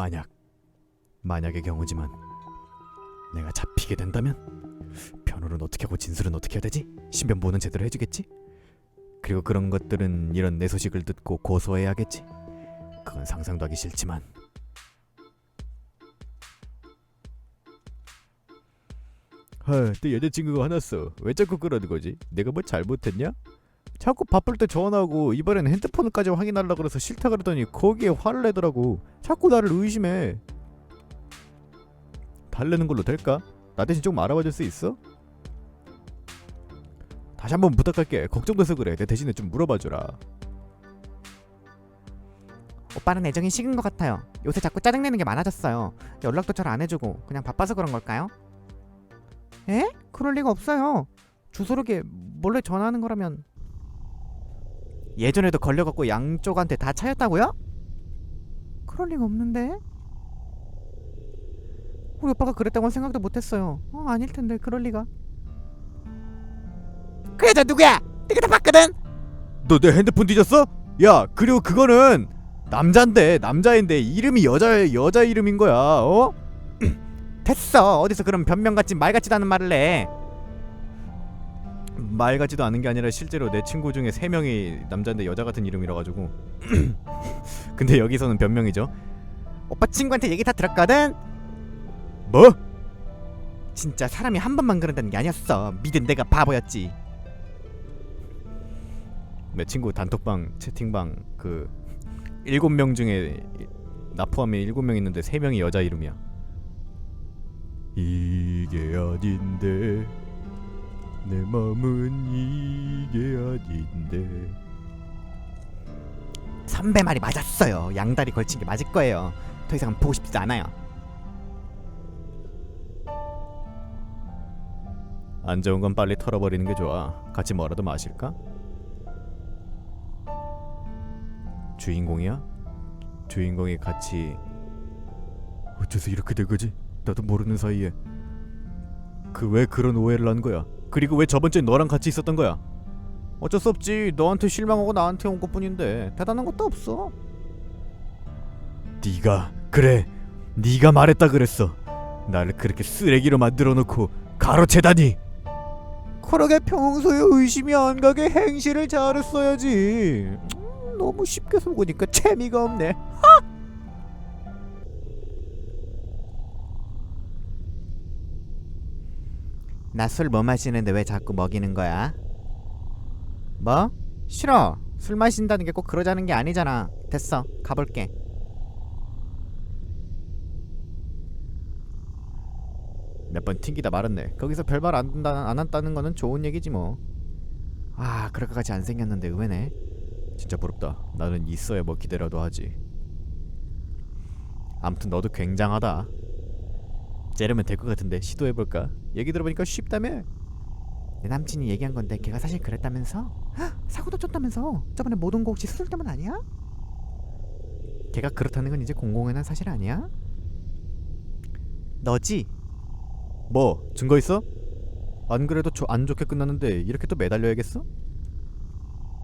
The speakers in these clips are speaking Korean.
만약 만약의 경우지만 내가 잡히게 된다면 변호는 어떻게 하고 진술은 어떻게 해야 되지? 신변보호는 제대로 해주겠지? 그리고 그런 것들은 이런 내 소식을 듣고 고소해야겠지. 그건 상상도 하기 싫지만 아, 내 여자친구가 화났어. 왜 자꾸 그러는 거지? 내가 뭐 잘못했냐? 자꾸 바쁠 때 전화하고 이번엔 핸드폰까지 확인하려 그래서 싫다 그러더니 거기에 화를 내더라고. 자꾸 나를 의심해. 달래는 걸로 될까? 나 대신 좀 알아봐 줄 수 있어? 다시 한번 부탁할게. 걱정돼서 그래. 내 대신에 좀 물어봐 주라. 오빠는 애정이 식은 것 같아요. 요새 자꾸 짜증내는 게 많아졌어요. 연락도 잘 안 해주고 그냥 바빠서 그런 걸까요? 에? 그럴 리가 없어요. 주소록에 몰래 전화하는 거라면 예전에도 걸려갖고 양쪽한테 다 차였다고요? 그럴 리가 없는데. 우리 오빠가 그랬다고는 생각도 못했어요. 어 아닐 텐데 그럴 리가. 그 여자 누구야? 내가 다 봤거든. 너 내 핸드폰 뒤졌어? 야, 그리고 그거는 남잔데 남자인데 이름이 여자 여자 이름인 거야. 어? 됐어. 어디서 그런 변명 같지 말 같지도 않은 말을 해. 말 같지도 않은 게 아니라 실제로 내 친구 중에 세 명이 남자인데 여자 같은 이름이라 가지고. 근데 여기서는 변명이죠. 오빠 친구한테 얘기 다 들었거든. 뭐? 진짜 사람이 한 번만 그런다는 게 아니었어. 믿은 내가 바보였지. 내 친구 단톡방 채팅방 그 일곱 명 중에 나 포함해 일곱 명 있는데 세 명이 여자 이름이야. 이게 아닌데 내 마음은 이게 아닌데 선배 말이 맞았어요. 양다리 걸친 게 맞을 거예요. 더 이상 보고 싶지도 않아요. 안 좋은 건 빨리 털어버리는 게 좋아. 같이 뭐라도 마실까? 주인공이야? 주인공이 같이 어째서 이렇게 된 거지? 나도 모르는 사이에 그 왜 그런 오해를 한 거야? 그리고 왜 저번 주에 너랑 같이 있었던 거야? 어쩔 수 없지. 너한테 실망하고 나한테 온 것뿐인데 대단한 것도 없어. 네가 그래. 네가 말했다 그랬어. 나를 그렇게 쓰레기로 만들어 놓고 가로채다니. 그러게 평소에 의심이 안 가게 행실을 잘했어야지. 음, 너무 쉽게 속으니까 재미가 없네. 나 술 못 마시는데 왜 자꾸 먹이는 거야? 뭐? 싫어. 술 마신다는 게 꼭 그러자는 게 아니잖아. 됐어. 가볼게. 몇 번 튕기다 말았네. 거기서 별말 안, 한다, 안 한다는 거는 좋은 얘기지 뭐. 아, 그럴 것 같이 안 생겼는데 의외네. 진짜 부럽다. 나는 있어야 뭐 기대라도 하지. 아무튼 너도 굉장하다. 째르면 될 것 같은데 시도해볼까? 얘기 들어보니까 쉽다며? 내 남친이 얘기한 건데 걔가 사실 그랬다면서? 헉, 사고도 쳤다면서? 저번에 못 온 거 혹시 술 때문 아니야? 걔가 그렇다는 건 이제 공공연한 사실 아니야? 너지? 뭐 증거 있어? 안 그래도 조, 안 좋게 끝났는데 이렇게 또 매달려야겠어?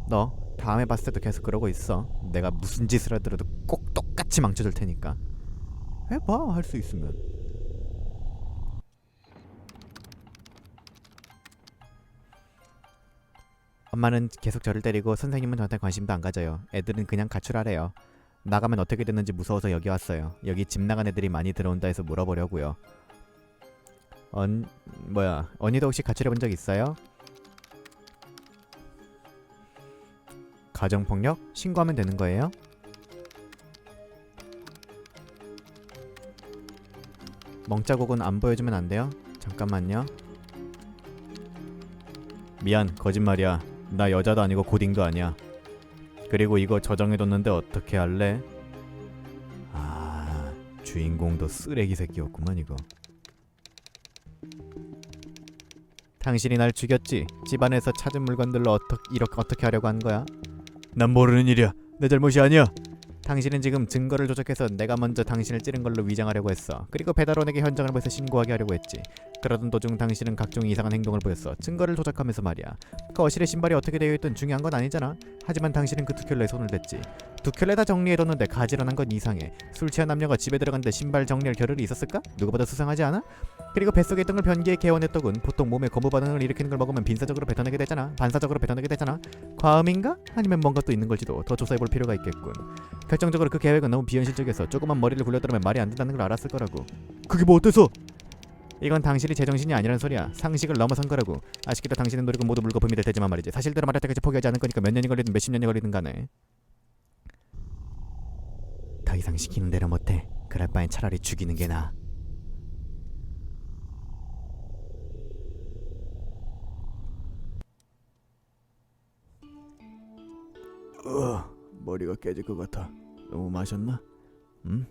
너 다음에 봤을 때도 계속 그러고 있어. 내가 무슨 짓을 하더라도 꼭 똑같이 망쳐줄 테니까. 해봐 할 수 있으면. 엄마는 계속 저를 때리고 선생님은 저한테 관심도 안 가져요. 애들은 그냥 가출하래요. 나가면 어떻게 됐는지 무서워서 여기 왔어요. 여기 집 나간 애들이 많이 들어온다 해서 물어보려고요. 언 뭐야 언니도 혹시 가출해 본 적 있어요? 가정폭력 신고하면 되는 거예요? 멍자국은 안 보여주면 안 돼요? 잠깐만요. 미안 거짓말이야. 나 여자도 아니고 고딩도 아니야. 그리고 이거 저장해뒀는데 어떻게 할래? 아 주인공도 쓰레기 새끼였구만 이거. 당신이 날 죽였지. 집안에서 찾은 물건들로 어떻게 이렇게 어떻게 하려고 한 거야? 난 모르는 일이야. 내 잘못이 아니야. 당신은 지금 증거를 조작해서 내가 먼저 당신을 찌른 걸로 위장하려고 했어. 그리고 배달원에게 현장을 보여서 신고하게 하려고 했지. 그러던 도중 당신은 각종 이상한 행동을 보였어. 증거를 조작하면서 말이야. 그 거실에 신발이 어떻게 되어 있든 중요한 건 아니잖아. 하지만 당신은 그 두 켤레에 손을 댔지. 두 켤레 다 정리해뒀는데 가지런한 건 이상해. 술 취한 남녀가 집에 들어갔는데 신발 정리할 겨를이 있었을까? 누구보다 수상하지 않아? 그리고 뱃속에 있던 걸 변기에 떡은 보통 몸에 거부 반응을 일으키는 걸 먹으면 빈사적으로 뱉어내게 되잖아. 반사적으로 뱉어내게 되잖아. 과음인가? 아니면 뭔가 또 있는 걸지도 더 조사해볼 필요가 있겠군. 결정적으로 그 계획은 너무 비현실적이어서 조그만 머리를 굴려들으면 말이 안 된다는 걸 알았을 거라고. 그게 뭐 어때서? 이건 당신이 제정신이 아니라는 소리야. 상식을 넘어선 거라고. 아쉽게도 당신의 노력은 모두 물거품이 될 테지만 말이지. 사실대로 말할 때까지 포기하지 않을 거니까 몇 년이 걸리든 몇십 년이 걸리든 간에. 더 이상 시키는 대로 못해. 그럴 바엔 차라리 죽이는 게 나아. 으, 머리가 깨질 것 같아. 너무 마셨나? 음?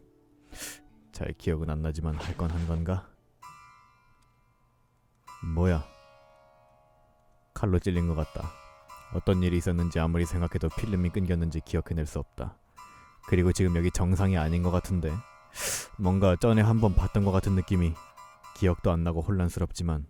잘 기억은 안 나지만 할 건 한 건가? 뭐야? 칼로 찔린 것 같다. 어떤 일이 있었는지 아무리 생각해도 필름이 끊겼는지 기억해낼 수 없다. 그리고 지금 여기 정상이 아닌 것 같은데 뭔가 전에 한번 봤던 것 같은 느낌이 기억도 안 나고 혼란스럽지만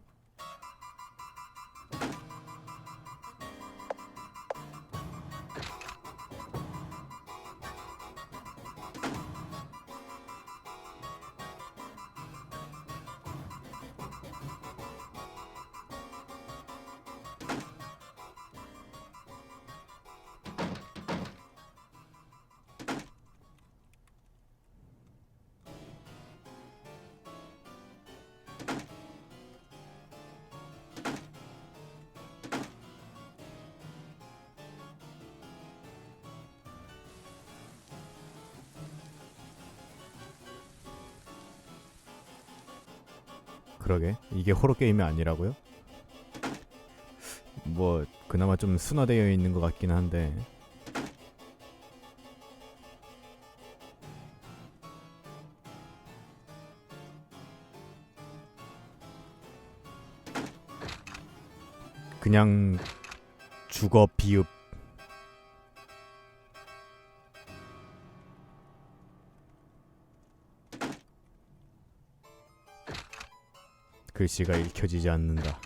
그러게. 이게 호러 게임이 아니라고요? 뭐 그나마 좀 순화되어 있는 것 같긴 한데. 그냥 주거 비읍 글씨가 읽혀지지 않는다.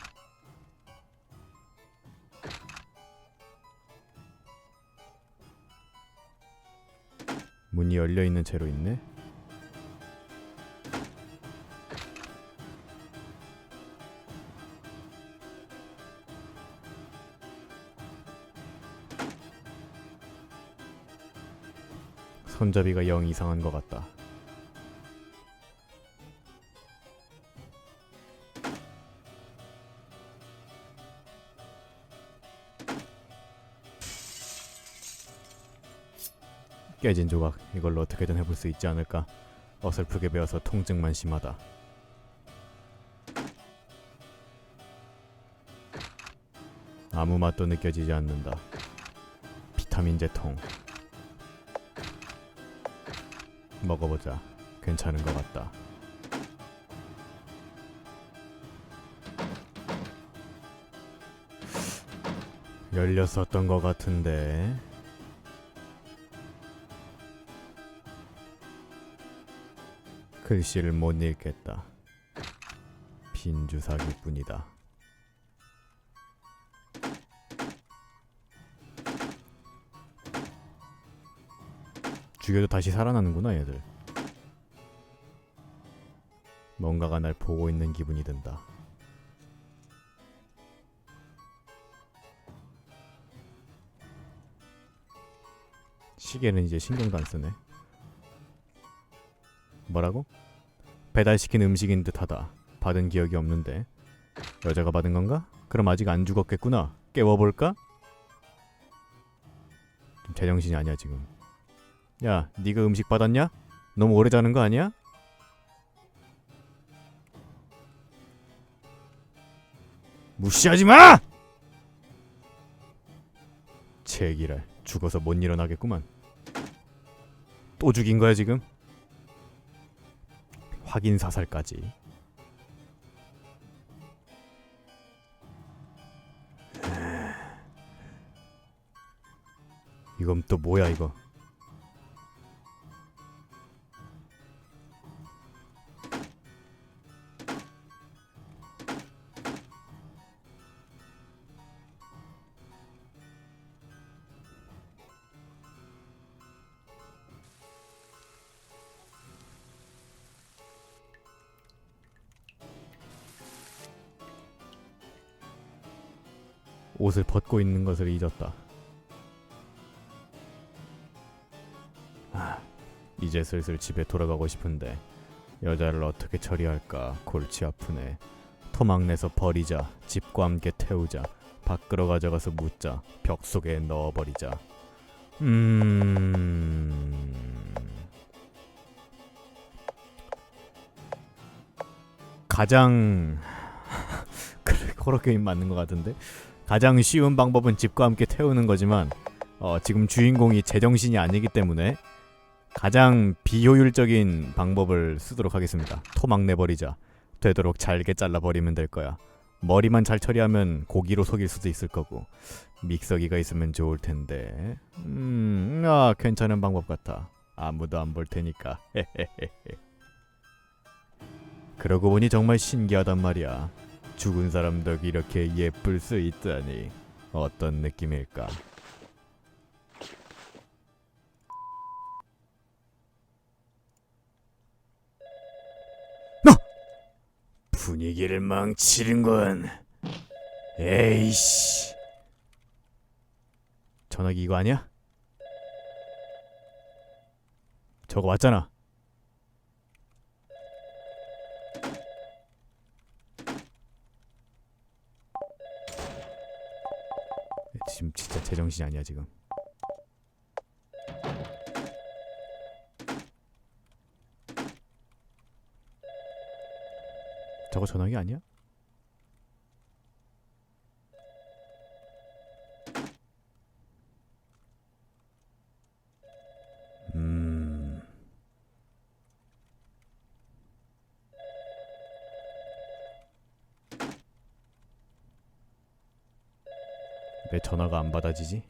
문이 열려 있는 채로 있네. 손잡이가 영 이상한 것 같다. 깨진 조각 이걸로 어떻게든 해볼 수 있지 않을까. 어설프게 배워서 통증만 심하다. 아무 맛도 느껴지지 않는다. 비타민 제통. 먹어보자. 괜찮은 것 같다. 열렸었던 것 같은데 글씨를 못 읽겠다. 빈 주사기뿐이다. 죽여도 다시 살아나는구나 얘들. 뭔가가 날 보고 있는 기분이 든다. 시계는 이제 신경도 안 쓰네. 뭐라고? 배달시킨 음식인 듯하다. 받은 기억이 없는데 여자가 받은 건가? 그럼 아직 안 죽었겠구나. 깨워볼까? 좀 제정신이 아니야 지금. 야, 네가 음식 받았냐? 너무 오래 자는 거 아니야? 무시하지 마! 제기랄 죽어서 못 일어나겠구만. 또 죽인 거야 지금? 확인 사살까지. 이건 또 뭐야 이거? 옷을 벗고 있는 것을 잊었다. 아, 이제 슬슬 집에 돌아가고 싶은데 여자를 어떻게 처리할까 골치 아프네. 토막내서 버리자. 집과 함께 태우자. 밖으로 가져가서 묻자. 벽 속에 넣어버리자. 음. 가장 게임 맞는 것 같은데 가장 쉬운 방법은 집과 함께 태우는 거지만 어, 지금 주인공이 제정신이 아니기 때문에 가장 비효율적인 방법을 쓰도록 하겠습니다. 토막 내버리자. 되도록 잘게 잘라버리면 될 거야. 머리만 잘 처리하면 고기로 속일 수도 있을 거고 믹서기가 있으면 좋을 텐데. 음, 아 괜찮은 방법 같아. 아무도 안 볼 테니까. 그러고 보니 정말 신기하단 말이야. 죽은 사람도 이렇게 예쁠 수 있다니 어떤 느낌일까? 너 분위기를 망치는군. 에이씨. 전화기 이거 아니야? 저거 맞잖아. 지금 진짜 제정신이 아니야 지금. 저거 전화기 아니야? 전화가 안 받아지지?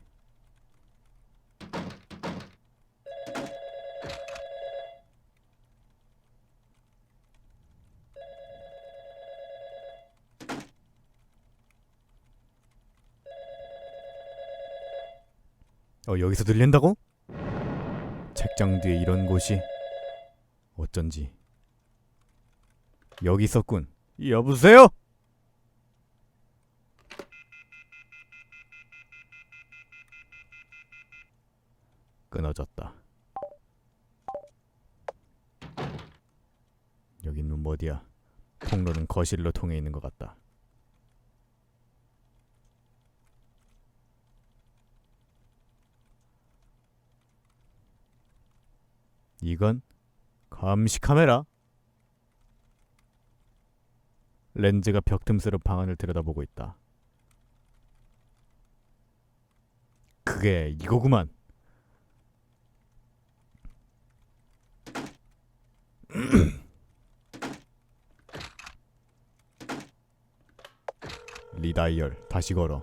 어 여기서 들린다고? 책장 뒤에 이런 곳이 어쩐지 여기 있었군. 여보세요? 끊어졌다. 여긴 문 어디야? 통로는 거실로 통해 있는 것 같다. 이건 감시 카메라. 렌즈가 벽 틈새로 방안을 들여다보고 있다. 그게 이거구만. 리다이얼 다시 걸어.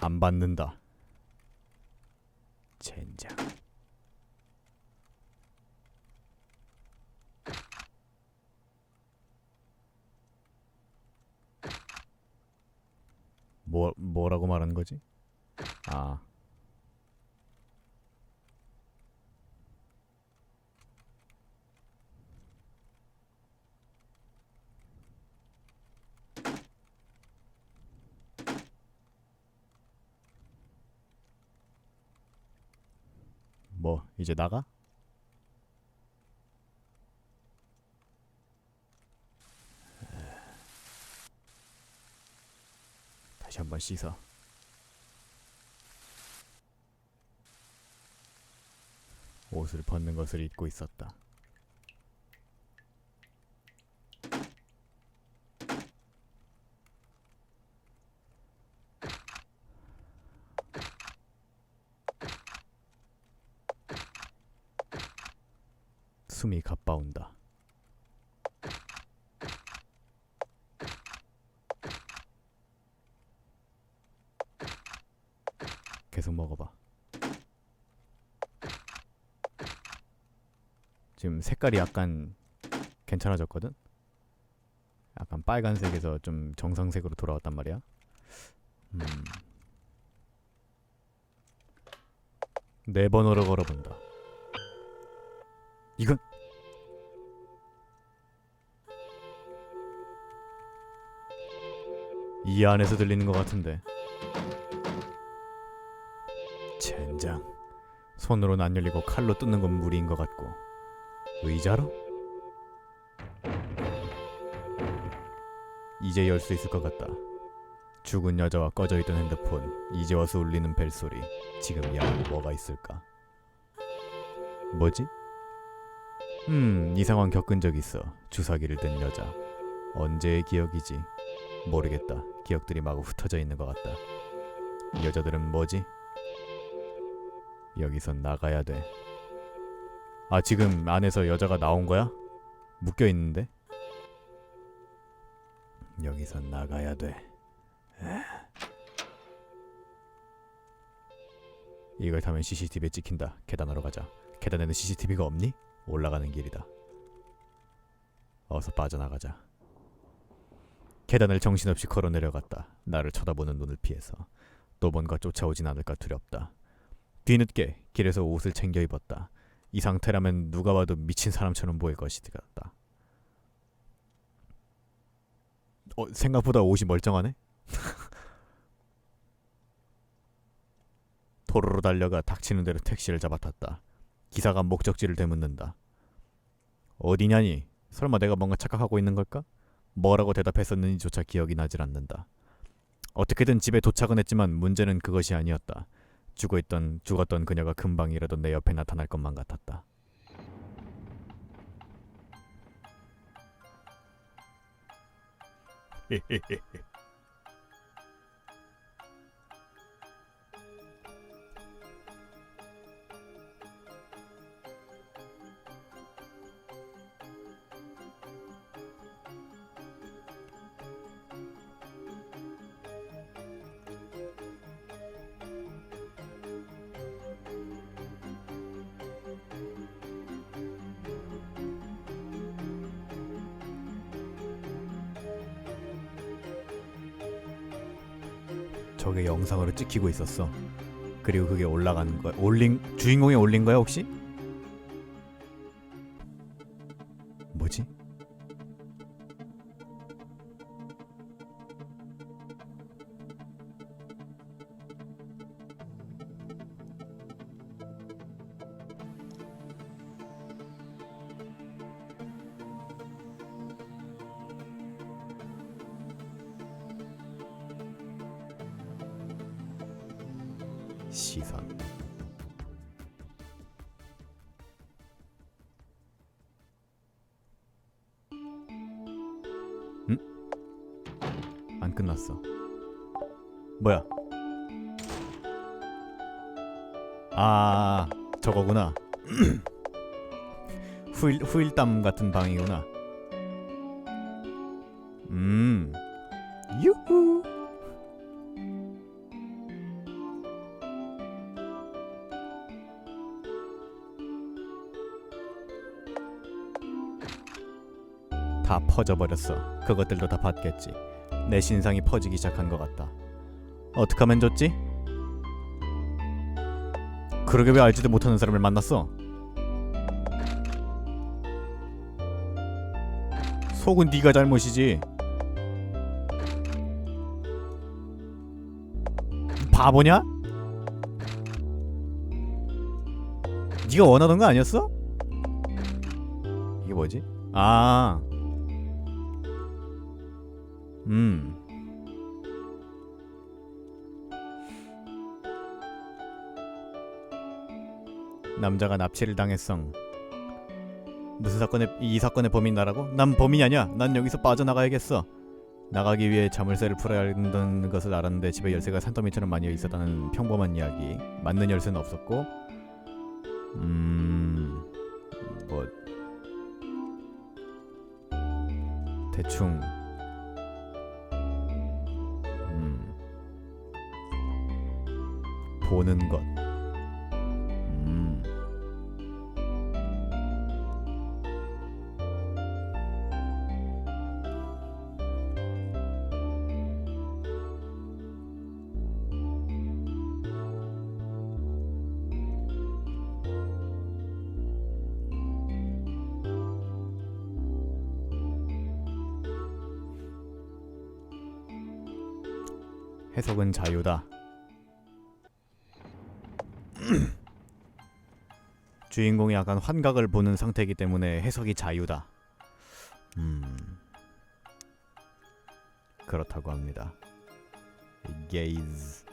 안 받는다. 젠장. 뭐 뭐라고 말하는 거지? 아. 뭐 이제 나가? 다시 한번 씻어. 옷을 벗는 것을 잊고 있었다. 숨이 가빠온다. 계속 먹어봐. 지금 색깔이 약간 괜찮아졌거든? 약간 빨간색에서 좀 정상색으로 돌아왔단 말이야. 음. 네 번호로 걸어본다. 이건 이 안에서 들리는 것 같은데. 젠장. 손으로는 안 열리고 칼로 뜯는 건 무리인 것 같고. 의자로? 이제 열 수 있을 것 같다. 죽은 여자와 꺼져 있던 핸드폰, 이제 와서 울리는 벨소리. 지금 이 안에 뭐가 있을까? 뭐지? 음, 이 상황 겪은 적 있어. 주사기를 든 여자. 언제의 기억이지? 모르겠다. 기억들이 마구 흩어져 있는 것 같다. 이 여자들은 뭐지? 여기서 나가야 돼. 아, 지금 안에서 여자가 나온 거야? 묶여 있는데? 여기서 나가야 돼. 에. 이걸 타면 CCTV에 찍힌다. 계단으로 가자. 계단에는 CCTV가 없니? 올라가는 길이다. 어서 빠져나가자. 계단을 정신없이 걸어 내려갔다. 나를 쳐다보는 눈을 피해서 또 뭔가 쫓아오진 않을까 두렵다. 뒤늦게 길에서 옷을 챙겨 입었다. 이 상태라면 누가 봐도 미친 사람처럼 보일 것이다. 어, 생각보다 옷이 멀쩡하네. 도로로 달려가 닥치는 대로 택시를 잡아탔다. 기사가 목적지를 되묻는다. 어디냐니? 설마 내가 뭔가 착각하고 있는 걸까? 뭐라고 대답했었는지조차 기억이 나질 않는다. 어떻게든 집에 도착은 했지만 문제는 그것이 아니었다. 죽어있던 죽었던 그녀가 금방이라도 내 옆에 나타날 것만 같았다. 저게 영상으로 찍히고 있었어. 그리고 그게 올라가는 거야. 올린 주인공이 올린 거야 혹시? 시선. 응? 안 끝났어. 뭐야? 아, 저거구나. 후일 후일담 같은 방이구나. 다 퍼져버렸어. 그것들도 다 봤겠지. 내 신상이 퍼지기 시작한 것 같다. 어떻게 하면 좋지? 그러게 왜 알지도 못하는 사람을 만났어? 속은 네가 잘못이지. 바보냐? 네가 원하던 거 아니었어? 이게 뭐지? 아. 음. 남자가 납치를 당했어. 무슨 사건의 이 사건의 범인 나라고? 난 범인이 아니야. 난 여기서 빠져나가야겠어. 나가기 위해 자물쇠를 풀어야 한다는 것을 알았는데 집에 열쇠가 산더미처럼 많이 있었다는 평범한 이야기. 맞는 열쇠는 없었고, 음, 뭐 대충 보는 것. 음. 해석은 자유다. 주인공이 약간 환각을 보는 상태이기 때문에 해석이 자유다. 음. 그렇다고 합니다. 게이즈